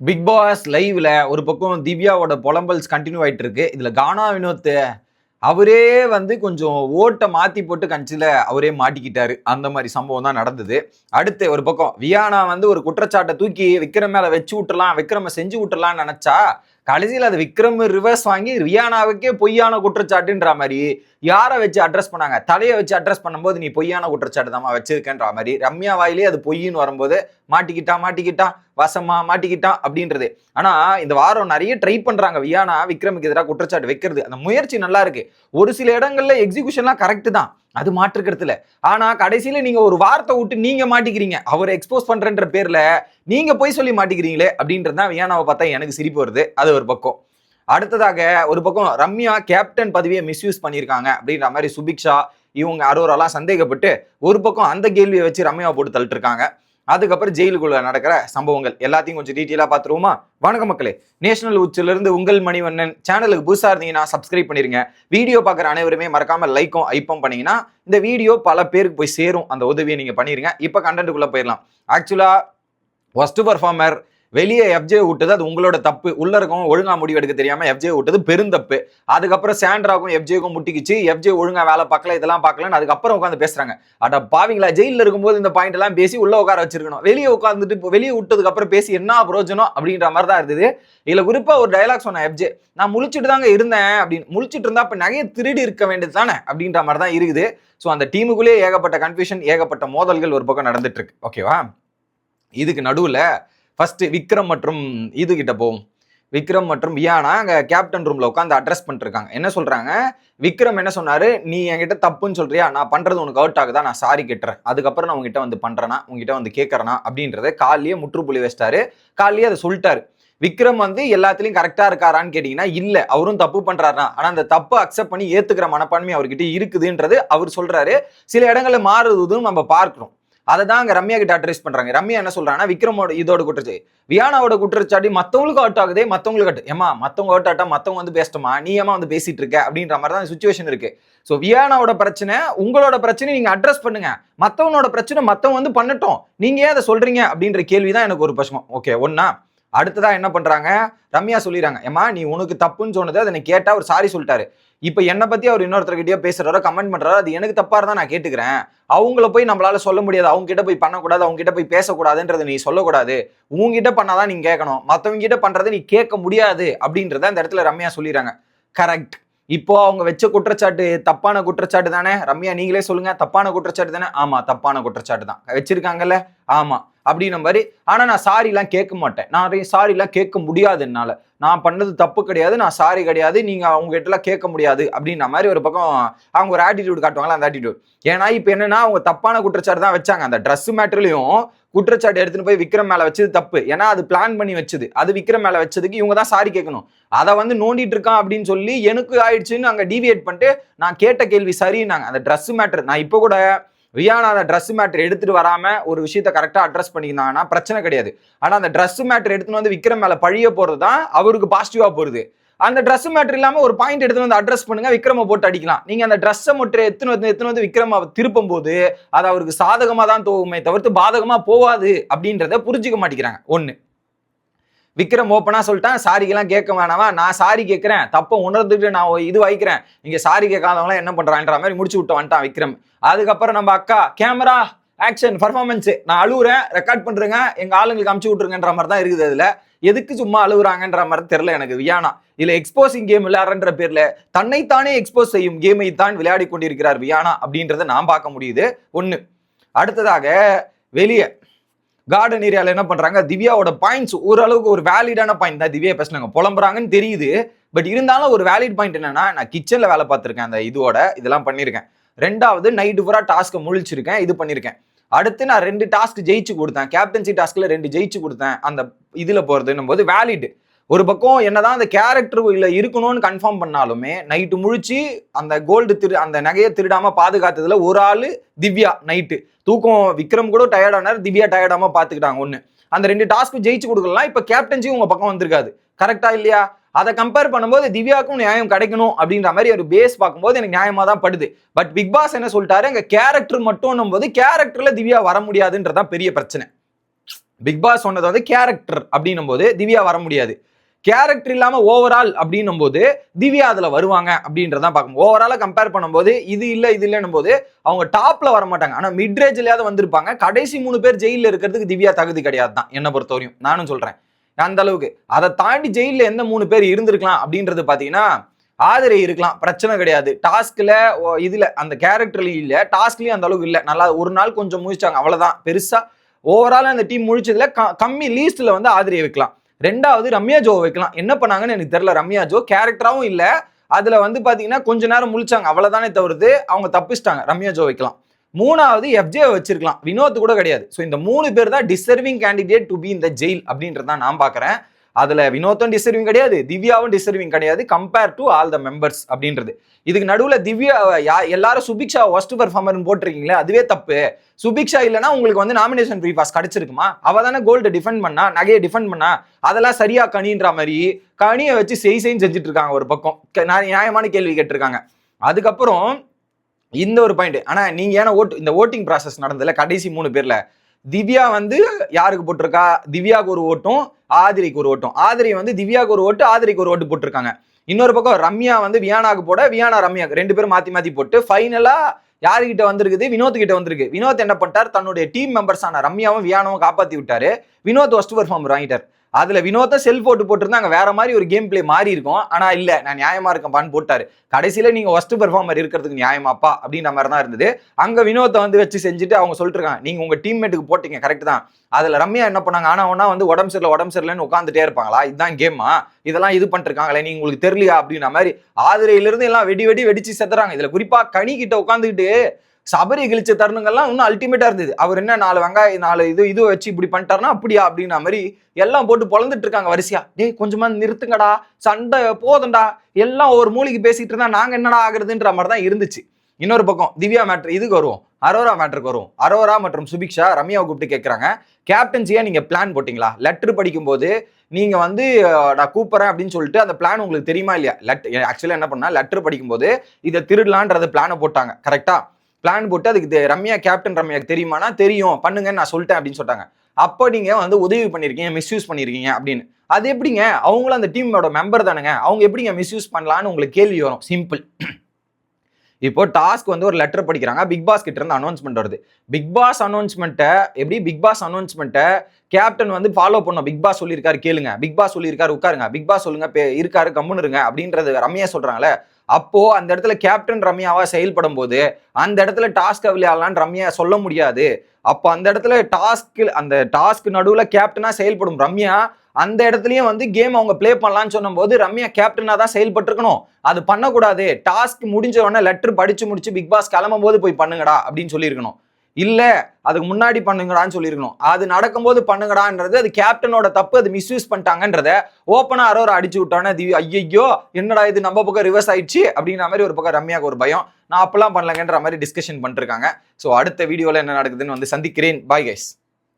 Big pass லைவ்ல ஒரு பக்கம் திவ்யாவோட புலம்பல்ஸ் கண்டினியூ ஆயிட்டு இருக்கு இதுல கானா வினோத் அவரே வந்து கொஞ்சம் ஓட்டை மாத்தி போட்டு கஞ்சில அவரே மாட்டிக்கிட்டாரு. அந்த மாதிரி சம்பவம் தான் நடந்தது. அடுத்து ஒரு பக்கம் வியானா வந்து ஒரு குற்றச்சாட்டை தூக்கி விக்ரம் மேல வச்சு விட்டுலாம் விக்ரம செஞ்சு விட்டுலாம்னு நினைச்சா கடைசியில் அது விக்ரம் ரிவர்ஸ் வாங்கி ரியானாவுக்கே பொய்யான குற்றச்சாட்டுன்ற மாதிரி யாரை வச்சு அட்ரஸ் பண்ணாங்க? தலையை வச்சு அட்ரஸ் பண்ணும்போது நீ பொய்யான குற்றச்சாட்டு தான் வச்சிருக்கேன்ற மாதிரி ரம்யா வாயிலே அது பொய்ன்னு வரும்போது மாட்டிக்கிட்டா மாட்டிக்கிட்டா வசமா மாட்டிக்கிட்டான் அப்படின்றது. ஆனா இந்த வாரம் நிறைய ட்ரை பண்றாங்க. வியானா விக்ரமுக்கு எதிராக குற்றச்சாட்டு வைக்கிறது. அந்த முயற்சி நல்லா இருக்கு. ஒரு சில இடங்கள்ல எக்ஸிகூஷன்லாம் கரெக்ட் தான். அது மாற்றுக்கிறதுல ஆனா கடைசியில நீங்க ஒரு வார்த்தை விட்டு நீங்க மாட்டிக்கிறீங்க. அவரை எக்ஸ்போஸ் பண்றன்ற பேர்ல நீங்க போய் சொல்லி மாட்டிக்கிறீங்களே அப்படின்றது தான் வியானாவை பார்த்தா எனக்கு சிரிப்பு வருது. அது ஒரு பக்கம். அடுத்ததாக ஒரு பக்கம் ரம்யா கேப்டன் பதவியை மிஸ்யூஸ் பண்ணியிருக்காங்க அப்படின்ற மாதிரி சுபிக்ஷா இவங்க அரோரெல்லாம் சந்தேகப்பட்டு ஒரு பக்கம் அந்த கேள்வியை வச்சு ரம்யாவை போட்டு தள்ளிட்டு இருக்காங்க அதுக்கப்புறம் ஜெயிலுக்குள்ள நடக்கிற சம்பவங்கள் எல்லாத்தையும் கொஞ்சம் டீட்டெயிலாக பார்த்துருவோமா? வணக்கம் மக்களே. நேஷனல் உச்சிலிருந்து உங்கள் மணிவண்ணன் சேனலுக்கு புதுசாக இருந்தீங்கன்னா சப்ஸ்கிரைப் பண்ணிருங்க. வீடியோ பார்க்குற அனைவருமே மறக்காம லைக்கும் ஐப்பம் பண்ணீங்கன்னா இந்த வீடியோ பல பேருக்கு போய் சேரும். அந்த உதவியை நீங்கள் பண்ணிடுங்க இப்போ கண்டென்ட்டுக்குள்ளே போயிடலாம். ஆக்சுவலாக ஒஸ்ட் பர்ஃபார்மர் வெளியே எஃப்ஜே விட்டது அது உங்களோட தப்பு. உள்ள இருக்கவங்க ஒழுங்கா முடிவு எடுக்க தெரியாம எஃப்ஜே விட்டது பெருந்தப்பு அதுக்கப்புறம் சாண்ட்ராக்கும் எஃப்ஜேக்கும் முட்டிக்கிச்சு. எஃப்ஜே ஒழுங்கா வேலை பார்க்கல இதெல்லாம் பார்க்கலன்னு அதுக்கப்புறம் உட்காந்து பேசுறாங்க. அட பாவிங்களா ஜெயிலில் இருக்கும்போது இந்த பாயிண்ட் எல்லாம் பேசி உள்ள உட்கார வச்சிருக்கணும். வெளியே உட்காந்துட்டு இப்போ வெளியே விட்டதுக்கு அப்புறம் பேசி என்ன பிரயோஜனம் அப்படின்ற மாதிரி தான் இருந்தது. இதுல குறிப்பா ஒரு டைலாக் சொன்னேன் எஃப்ஜே நான் முழிச்சிட்டு தாங்க இருந்தேன் அப்படின்னு. முழிச்சிட்டு இருந்தா அப்ப நகையை திருடி இருக்க வேண்டியது தானே அப்படின்ற மாதிரி தான் இருக்குது. ஸோ அந்த டீமுக்குள்ளேயே ஏகப்பட்ட கன்ஃபியூஷன் ஏகப்பட்ட மோதல்கள் ஒரு பக்கம் நடந்துட்டு இருக்கு. ஓகேவா இதுக்கு நடுவில் ஃபர்ஸ்ட் விக்ரம் மற்றும் இது கிட்ட போவோம். விக்ரம் மற்றும் வியானா அங்கே கேப்டன் ரூமில் உட்காந்து அட்ரஸ் பண்ணிருக்காங்க என்ன சொல்கிறாங்க விக்ரம் என்ன சொன்னார்? நீ என்கிட்ட தப்புன்னு சொல்கிறியா நான் பண்ணுறது உனக்கு அவுட் ஆகுதா? நான் சாரி கேட்டுறேன். அதுக்கப்புறம் நான் உங்ககிட்ட வந்து பண்றேனா? உங்ககிட்ட வந்து கேட்குறேனா அப்படின்றத காலையே முற்றுப்புள்ளி வச்சிட்டாரு. காலையே அதை சொல்லிட்டாரு. விக்ரம் வந்து எல்லாத்துலயும் கரெக்டா இருக்காரான்னு கேட்டீங்கன்னா இல்ல அவரும் தப்பு பண்றாருனா ஆனா அந்த தப்பு அக்செப்ட் பண்ணி ஏத்துக்கிற மனப்பான்மை அவர்கிட்ட இருக்குதுன்றது அவர் சொல்றாரு. சில இடங்கள்ல மாறுதுன்னு நம்ம பார்க்குறோம். அதை தான் அங்கே ரம்யா கிட்ட அட்ரஸ் பண்றாங்க. ரம்யா என்ன சொல்றாங்கன்னா விக்ரமோட இதோட குற்றச்சாட்டு வியானாவோட குற்றச்சாட்டு மற்றவங்களுக்கு அவுட் ஆகுதே மற்றவங்களுக்கு அவுட் ஏமா மற்றவங்க அவுட் ஆட்டா மற்றவங்க வந்து பேசட்டுமா? நீ ஏமா வந்து பேசிட்டு இருக்க? அப்படின்ற மாதிரி தான் சுச்சுவேஷன் இருக்கு. ஸோ வியானாவோட பிரச்சனை உங்களோட பிரச்சனை நீங்க அட்ரஸ் பண்ணுங்க. மற்றவனோட பிரச்சனை மற்றவங்க வந்து பண்ணட்டும். நீங்க ஏன் அதை சொல்றீங்க? அப்படின்ற கேள்வி தான் எனக்கு ஒரு பிரச்சனை ஓகே ஒன்னா அடுத்ததான் என்ன பண்றாங்க? ரம்யா சொல்லிடுறாங்க. ஏமா நீ உனக்கு தப்புன்னு சொன்னது அதை நீ கேட்டா அவர் சாரி சொல்லிட்டாரு. இப்போ என்னை பற்றி அவர் இன்னொருத்தர்கிட்டயோ பேசுறாரோ கமெண்ட் பண்ணுறாரோ அது எனக்கு தப்பாக இருந்தால் நான் கேட்டுக்கிறேன். அவங்கள போய் நம்மளால சொல்ல முடியாது. அவங்க கிட்ட போய் பண்ணக்கூடாது அவங்க கிட்ட போய் பேசக்கூடாதுன்றது நீ சொல்லக்கூடாது. உங்ககிட்ட பண்ணாதான் நீங்க கேட்கணும். மற்றவங்க கிட்ட பண்ணுறதை நீ கேட்க முடியாது அப்படின்றத அந்த இடத்துல ரம்யா சொல்லிடுறாங்க. கரெக்ட் இப்போ அவங்க வச்ச குற்றச்சாட்டு தப்பான குற்றச்சாட்டு தானே ரம்யா நீங்களே சொல்லுங்க. தப்பான குற்றச்சாட்டு தானே ஆமா தப்பான குற்றச்சாட்டு தான் வச்சிருக்காங்கல்ல? ஆமா. அப்படின்ன மாதிரி. ஆனால் நான் சாரிலாம் கேட்க மாட்டேன். நான் சாரிலாம் கேட்க முடியாது என்னால். நான் பண்ணது தப்பு கிடையாது. நான் சாரி கிடையாது. நீங்கள் அவங்ககிட்டலாம் கேட்க முடியாது. அப்படின்ற மாதிரி ஒரு பக்கம் அவங்க ஒரு ஆட்டிடியூட் காட்டுவாங்களா அந்த ஆட்டிடியூட் ஏன்னா இப்போ என்னென்னா அவங்க தப்பான குற்றச்சாட்டு தான் வச்சாங்க. அந்த ட்ரெஸ் மேட்டர்லையும் குற்றச்சாட்டு எடுத்துன்னு போய் விக்ரம் மேலே வச்சது தப்பு. ஏன்னா அது பிளான் பண்ணி வச்சது. அது விக்ரம் மேலே வச்சதுக்கு இவங்க தான் சாரி கேட்கணும். அதை வந்து நோண்டிட்டு இருக்கான் அப்படின்னு சொல்லி எனக்கு ஆயிடுச்சுன்னு அங்கே டிவியேட் பண்ணிட்டு நான் கேட்ட கேள்வி சரின்னாங்க. அந்த ட்ரெஸ் மேட்டர் நான் இப்போ கூட ரியானா அந்த ட்ரெஸ் மேட்ரு எடுத்துட்டு வராம ஒரு விஷயத்த கரெக்டாக அட்ரஸ் பண்ணியிருந்தாங்கன்னா பிரச்சனை கிடையாது. ஆனால் அந்த ட்ரெஸ் மேட்ரு எடுத்துன்னு வந்து விக்ரம் மேலே பழிய போகிறது தான் அவருக்கு பாசிட்டிவாக போகுது. அந்த ட்ரெஸ் மேட்ரு இல்லாமல் ஒரு பாயிண்ட் எடுத்துன்னு வந்து அட்ரஸ் பண்ணுங்க விக்ரம போட்டு அடிக்கலாம். நீங்கள் அந்த ட்ரெஸ்ஸை மட்டும் எத்தனை வந்து எத்தனை வந்து விக்ரம திருப்பும் போது அது அவருக்கு சாதகமாக தான் தோகுமே தவிர்த்து பாதகமாக போவாது அப்படின்றத புரிஞ்சுக்க மாட்டேங்கிறாங்க. ஒன்று விக்ரம் ஓப்பனா சொல்லிட்டான். சாரிக்கெல்லாம் கேட்க வேணாமா? நான் சாரி கேட்கிறேன். தப்பை உணர்ந்துட்டு நான் இது வைக்கிறேன் இங்க சாரி கேட்காதவங்களாம் என்ன பண்றான்ற மாதிரி முடிச்சு விட்டு வந்துட்டான் விக்ரம். அதுக்கப்புறம் நம்ம அக்கா கேமரா ஆக்ஷன் பர்ஃபார்மன்ஸ் நான் அழுகுறேன் ரெக்கார்ட் பண்றேங்க. எங்க ஆளுங்களுக்கு அமுச்சு விட்டுருங்கன்ற மாதிரி தான் இருக்குது அதுல. எதுக்கு சும்மா அழுகுறாங்கன்ற மாதிரி தெரியல எனக்கு. வியானா. இதுல எக்ஸ்போசிங் கேம் விளையாடுற பேர்ல தன்னைத்தானே எக்ஸ்போஸ் செய்யும் கேமை தான் விளையாடி கொண்டிருக்கிறார் வியானா அப்படின்றத நான் பார்க்க முடியுது. ஒண்ணு. அடுத்ததாக வெளியே. கார்டன் ஏரியாவில் என்ன பண்ணுறாங்க திவ்யாவோட பாயிண்ட்ஸ் ஓரளவுக்கு ஒரு வேலிடான பாயிண்ட் தான் திவ்யா பேசுனாங்க. புலம்புறாங்கன்னு தெரியுது. பட் இருந்தாலும் ஒரு வேலிட் பாயிண்ட் என்னன்னா நான் கிச்சனில் வேலை பார்த்துருக்கேன் அந்த இதோட. இதெல்லாம் பண்ணியிருக்கேன். ரெண்டாவது நைட்டு பூரா டாஸ்க்கை முழிச்சிருக்கேன். இது பண்ணியிருக்கேன். அடுத்து நான் ரெண்டு டாஸ்க் ஜெயிச்சு கொடுத்தேன். கேப்டன்சி டாஸ்க்கில் ரெண்டு ஜெயிச்சு கொடுத்தேன். அந்த இதில் போகிறதுன்னும் போது வேலிட் ஒரு பக்கம் என்னதான் அந்த கேரக்டர் இல்ல இருக்கணும்னு கன்ஃபார்ம் பண்ணாலுமே நைட்டு முழிச்சு அந்த கோல்டு திரு அந்த நகையை திருடாம பாதுகாத்ததுல ஒரு ஆள் திவ்யா நைட்டு தூக்கம் விக்ரம் கூட டயர்டானார் திவ்யா டயர்டாம பாத்துக்கிட்டாங்க ஒன்று அந்த ரெண்டு டாஸ்க்கு ஜெயிச்சு கொடுக்கலாம் இப்ப கேப்டன்சி உங்க பக்கம் வந்திருக்காது கரெக்டா இல்லையா? அதை கம்பேர் பண்ணும்போது திவ்யாவுக்கும் நியாயம் கிடைக்கணும் அப்படின்ற மாதிரி ஒரு பேஸ் பார்க்கும்போது எனக்கு நியாயமாக தான் படுது. பட் பிக் பாஸ் என்ன சொல்லிட்டாரு? அங்கே கேரக்டர் மட்டும் போது கேரக்டரில் திவ்யா வர முடியாதுன்றதான் பெரிய பிரச்சனை. பிக் பாஸ் சொன்னது வந்து கேரக்டர் அப்படின்னும் போது திவ்யா வர முடியாது. கேரக்டர் இல்லாம ஓவரால் அப்படின்னும் போது திவ்யா அதுல வருவாங்க அப்படின்றதான் பார்க்கணும். ஓவராலா கம்பேர் பண்ணும்போது இது இல்ல இது இல்லைன்னும் போது அவங்க டாப்ல வர மாட்டாங்க ஆனா மிட் வந்திருப்பாங்க. கடைசி மூணு பேர் ஜெயில இருக்கிறதுக்கு திவ்யா தகுதி கிடையாது தான் என்ன பொறுத்தவரையும் நானும் சொல்றேன். அந்த அளவுக்கு. அதை தாண்டி ஜெயில எந்த மூணு பேர் இருந்திருக்கலாம் அப்படின்றது பாத்தீங்கன்னா ஆதரை இருக்கலாம். பிரச்சனை கிடையாது. டாஸ்க்ல இதுல அந்த கேரக்டர்லயும் இல்ல. டாஸ்க்லயும் அந்த அளவுக்கு இல்ல. நல்லா ஒரு நாள் கொஞ்சம் முழிச்சாங்க அவ்வளவுதான். பெருசா ஓவரால் அந்த டீம் முழிச்சதுல க- கம்மி லீஸ்ட்ல வந்து ஆதிரியை வைக்கலாம். ரெண்டாவது ரம்யா ஜோ வைக்கலாம். என்ன பண்ணாங்கன்னு எனக்கு தெரியல. ரம்யா ஜோ கேரக்டராகவும் இல்லை. அதில் வந்து பார்த்தீங்கன்னா கொஞ்ச நேரம் முழிச்சாங்க. அவ்வளோதானே தவிர்த்து அவங்க தப்பிச்சிட்டாங்க. ரம்யா ஜோ வைக்கலாம். மூணாவது எஃப்ஜே வச்சிருக்கலாம். வினோத் கூட கிடையாது. ஸோ இந்த மூணு பேர் தான் டிசர்விங் கேண்டிடேட் டு பி இந்த ஜெயில் அப்படின்றது தான் நான் பார்க்குறேன். அதுல வினோத்தும் டிசர்விங் கிடையாது திவ்யாவும் டிசர்விங் கிடையாது. Compare to all the members அப்படின்றது. இதுக்கு நடுவில் திவ்யா யா எல்லாரும் சுபிக்ஷா ஒஸ்ட் பர்ஃபார்மர்னு போட்டிருக்கீங்களே அதுவே தப்பு. சுபிக்ஷா இல்லைனா உங்களுக்கு வந்து நாமினேஷன் ஃப்ரீ பாஸ் கிடைச்சிருக்குமா? அவ தானே கோல்டு டிஃபெண்ட் பண்ணா நகையை டிஃபெண்ட் பண்ணா அதெல்லாம் சரியா கனின்ற மாதிரி கனியை வச்சு செய் செய்யும் செஞ்சுட்டு இருக்காங்க ஒரு பக்கம். நியாயமான கேள்வி கேட்டிருக்காங்க. அதுக்கப்புறம் இந்த ஒரு பாயிண்ட் ஆனா நீங்க ஏன்னா ஓட்டு இந்த ஓட்டிங் ப்ராசஸ் நடந்ததுல கடைசி மூணு பேர்ல திவ்யா வந்து யாருக்கு போட்டிருக்கா? திவ்யாவுக்கு ஒரு ஓட்டும் ஆதிரிக்கு ஒரு ஓட்டும். ஆதிரி வந்து திவ்யாவுக்கு ஒரு ஓட்டு ஆதிரிக்கு ஒரு ஓட்டு போட்டிருக்காங்க. இன்னொரு பக்கம் ரம்யா வந்து வியானாக்கு போட வியானா ரம்யா ரெண்டு பேரும் மாத்தி மாத்தி போட்டு ஃபைனலா யாருக்கிட்ட வந்திருக்குது? வினோத் கிட்ட வந்திருக்கு. வினோத் என்ன பண்ணிட்டார்? தன்னுடைய டீம் மெம்பர்ஸான ரம்யாவும் வியானாவும் காப்பாத்தி விட்டாரு. வினோத் ஃபர்ஸ்ட் பர்ஃபார்மர் வாங்கிட்டார் அதுல வினோத்தை செல்ஃப் ஓட்டு போட்டிருந்தாங்க வேற மாதிரி ஒரு கேம் பிளே மாறி இருக்கும். ஆனா இல்ல நான் நியாயமா இருக்கப்பான்னு போட்டாரு. கடைசியில நீங்க ஒஸ்ட் பெர்ஃபார்மர் இருக்கிறதுக்கு நியாயமாப்பா அப்படின்ற மாதிரி தான் இருந்தது. அங்க வினோத்தை வந்து வச்சு செஞ்சுட்டு அவங்க சொல்லிட்டு இருக்காங்க நீங்க உங்க டீம்மேட்டுக்கு போட்டீங்க கரெக்ட் தான். அதுல ரம்யா என்ன பண்ணாங்க? ஆனா ஒன்னா வந்து உடம்பு சரியில்லை உடம்பு சரியில்லைன்னு உட்காந்துட்டே இருப்பாங்களா? இதுதான் கேமா இதெல்லாம் இது பண்ணிருக்காங்களே நீ உங்களுக்கு தெரியலையா? அப்படின்ற மாதிரி ஆதிரையிலிருந்து எல்லாம் வெடி வெடி வெடிச்சு செத்துறாங்க. இதுல குறிப்பா கனி கிட்ட உட்காந்துக்கிட்டு சபரி கிழிச்ச தருணங்கள்லாம் இன்னும் அல்டிமேட்டா இருந்தது. அவர் என்ன நாலு வெங்காயம் நாலு இது இது வச்சு இப்படி பண்ணிட்டாருன்னா அப்படியா அப்படின்ற மாதிரி எல்லாம் போட்டு பொழந்துட்டு இருக்காங்க வரிசையா. டேய் கொஞ்சமா நிறுத்துங்கடா சண்டை போதும்டா எல்லாம் ஒரு மூலிகை பேசிட்டு இருந்தா நாங்க என்னடா ஆகுறதுன்ற மாதிரி தான் இருந்துச்சு. இன்னொரு பக்கம் திவ்யா மேட்ரு இதுக்கு வருவோம். அரோரா மேட்ருக்கு வருவோம். அரோரா மற்றும் சுபிக்ஷா ரம்யாவை கூப்பிட்டு கேட்குறாங்க கேப்டன்சியாக நீங்கள் பிளான் போட்டிங்களா? லெட்டர் படிக்கும்போது நீங்கள் வந்து நான் கூப்பிட்றேன் அப்படின்னு சொல்லிட்டு அந்த பிளான் உங்களுக்கு தெரியுமா இல்லையா? லெட் ஆக்சுவலாக என்ன பண்ணால் லெட்டர் படிக்கும்போது இதை திருடலான்றது பிளானை போட்டாங்க. கரெக்டாக பிளான் போட்டு அதுக்கு ரம்யா கேப்டன் ரம்யாக்கு தெரியுமானா தெரியும். பண்ணுங்கன்னு நான் சொல்லிட்டேன் அப்படின்னு சொல்லிட்டாங்க. அப்போ நீங்கள் வந்து உதவி பண்ணியிருக்கீங்க மிஸ்யூஸ் பண்ணியிருக்கீங்க அப்படின்னு. அது எப்படிங்க? அவங்களும் அந்த டீமோட மெம்பர் தானுங்க. அவங்க எப்படிங்க மிஸ்யூஸ் பண்ணலான்னு உங்களுக்கு கேள்வி வரும். சிம்பிள் இப்போ டாஸ்க் வந்து ஒரு லெட்டர் படிக்கிறாங்க. பிக் பாஸ் கிட்ட இருந்து அனௌன்ஸ்மெண்ட் வருது. பிக் பாஸ் அனௌன்ஸ்மெண்ட்டை எப்படி? பிக் பாஸ் அனௌன்ஸ்மெண்ட்டை கேப்டன் வந்து ஃபாலோ பண்ணும் பிக் பாஸ் சொல்லியிருக்காரு கேளுங்க. பிக் பாஸ் சொல்லியிருக்காரு உட்காருங்க. பிக் பாஸ் சொல்லுங்க இருக்காரு கம்முன்னு இருங்க அப்படின்றது ரம்யா சொல்றாங்களே அப்போ அந்த இடத்துல கேப்டன் ரம்யாவா செயல்படும் போது அந்த இடத்துல டாஸ்க் விளையாடலான்னு ரம்யா சொல்ல முடியாது. அப்போ அந்த இடத்துல டாஸ்க் அந்த டாஸ்க் நடுவில் கேப்டனா செயல்படும் ரம்யா அந்த இடத்துலயும் வந்து கேம் அவங்க ப்ளே பண்ணலாம்னு சொன்னபோது ரம்யா கேப்டனா தான் செயல்பட்டுருக்கணும். அது பண்ணக்கூடாது. டாஸ்க் முடிஞ்ச உடனே லெட்டர் படிச்சு முடிச்சு பிக் பாஸ் கிளம்பும் போது போய் பண்ணுங்கடா அப்படின்னு சொல்லியிருக்கணும். இல்லை அதுக்கு முன்னாடி பண்ணுங்கடான்னு சொல்லியிருக்கணும். அது நடக்கும்போது பண்ணுங்கடான்றது அது கேப்டனோட தப்பு அது மிஸ்யூஸ் பண்ணிட்டாங்கன்றத ஓப்பனா அரோரா அடிச்சு விட்டோன்னே திவ்யா ஐயோ என்னடா இது நம்ம பக்கம் ரிவர்ஸ் ஆயிடுச்சு அப்படிங்கிற மாதிரி ஒரு பக்கம் ரம்யாவுக்கு ஒரு பயம். நான் அப்பெல்லாம் பண்ணலங்கன்ற மாதிரி டிஸ்கஷன் பண்ணிருக்காங்க. ஸோ அடுத்த வீடியோவில் என்ன நடக்குதுன்னு வந்து சந்திக்கிறேன். Bye guys